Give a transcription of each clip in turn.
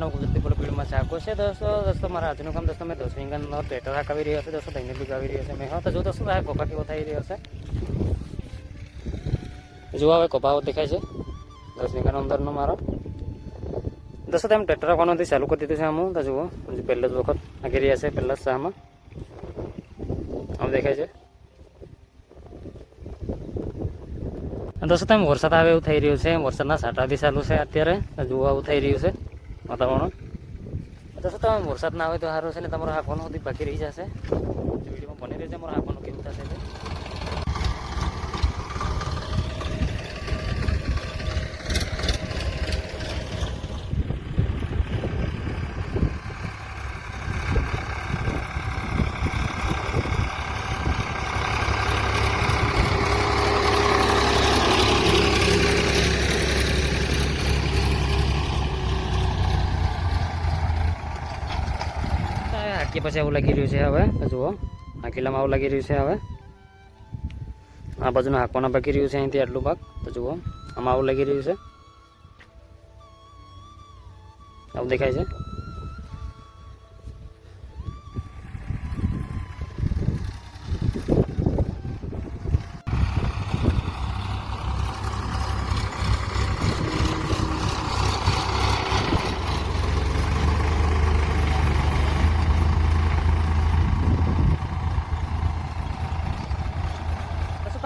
છે. દોસ્તો દોસ્તો, મારા આજનું કામ દોસ્તો, મેં દસ વિંગનનો ટેટર હાંકાવી રહ્યો છે. દોસ્તો તેને ભીગાવી રહ્યો છે. મેં હા, તો જો દોસ્તો, આ કોપા કેવો થઈ રહ્યો છે. જુઓ હવે કોપા દેખાય છે. દસ વિંગન અંદરનો મારો. દોસ્તો, તેમ ટેટર હાંકવાનું ચાલુ કરી દીધું છે આમ. તો જુઓ પહેલો જ વખત આગી રહ્યા છે, પહેલા જ શામાં આમ દેખાય છે. દોસ્તો, તમે વરસાદ આવે એવું થઈ રહ્યું છે. વરસાદના સાટાથી ચાલુ છે અત્યારે. જુઓ, આવું થઈ રહ્યું છે. વાતાવરણ? દોસ્તો તમે વરસાદ ના આવે તો સારું છે ને? તમારો હાંકવાનું સુધી બાકી રહી જશે. વિડીયોમાં બની રહેશે અમારો હાંકવાનું કેવું થશે તે. પાસે આવું લાગી રહ્યું છે હવે જુઓ. હાકીલામાં આવું લાગી રહ્યું છે હવે. આ બાજુનું હાંકવાના બાકી રહ્યું છે અહીંથી આટલું ભાગ. તો જુઓ, આમાં આવું લાગી રહ્યું છે. આવું દેખાય છે?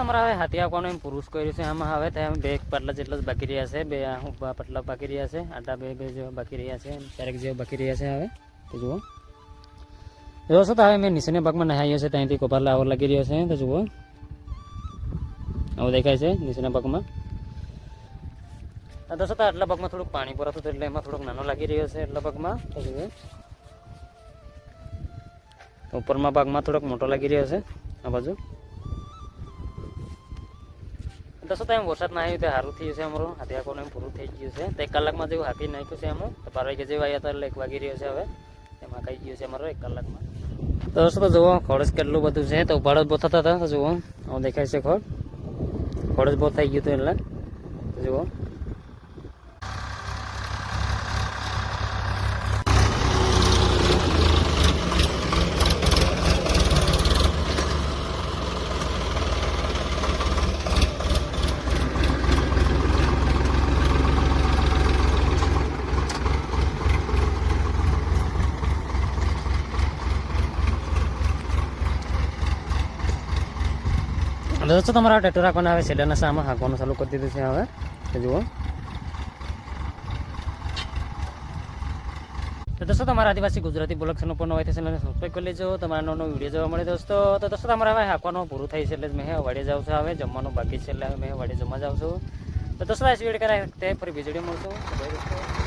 તમારે હવે હાથી આપવાનું એમ પુરુષ કર્યું છે. આમાં હવે ત્યાં બે પાટલા જેટલા જ બાકી રહ્યા છે. બે ઊભા પાટલા બાકી રહ્યા છે. આટા બે બે જેવા બાકી રહ્યા છે. ચારેક જેવા બાકી રહ્યા છે હવે. તો જુઓ. છો તો હવે મેં નીચેના ભાગમાં નહાયો છે, ત્યાંથી કોપાર લાવવા લાગી રહ્યો છે. તો જુઓ. આવું દેખાય છે નીચેના ભાગમાં. આ તો શું તો આટલા ભાગમાં થોડુંક પાણી ભરાતું હતું એટલે એમાં થોડોક નાનો લાગી રહ્યો છે એટલા ભાગમાં. ઉપરના ભાગમાં થોડોક મોટો લાગી રહ્યો છે. આ બાજુ. દસો ટાઈમ વરસાદ ના આવ્યો તો સારું થયું છે અમારું હાથિયા કોને એમ પૂરું થઈ ગયું છે તો એક કલાકમાં જેવું હાંકી નાખ્યું છે એમાં તો બાર વાગે જેવું આવ્યા હતા એટલે એક વાગી રહ્યો છે હવે એમાં કઈ ગયું છે અમારો એક કલાકમાં તો દોસ્તો તો જુઓ ખોડસ કેટલું બધું છે તો ઉભાડો બહુ થતા હતા તો જુઓ આવું દેખાય છે ખોડ ખોડસ બહુ થઈ ગયું હતું એટલે જુઓ દોસ્તો, તમારા ટ્રેક્ટર રાખવાના આવે સેડાના સામાં હાંકવાનું ચાલુ કરી દીધું છે હવે. જુઓ. તો દોસ્તો, તમારા આદિવાસી ગુજરાતી બ્લોગ ચેનલ પર હોય થશે સબસ્ક્રાઈબ કરી લેજો. તમારા નવો વીડિયો જોવા મળે દોસ્તો. તો દોસ્તો, તમારે હવે હાંકવાનું પૂરું થઈ છે એટલે મેં વાડે જાઉં છું હવે. જમવાનું બાકી છે એટલે હવે મેં વાડે જમવા જાઉં છું. તો દોસ્તો આ વીડિયો કરાય ફરી બીજડી મળશું.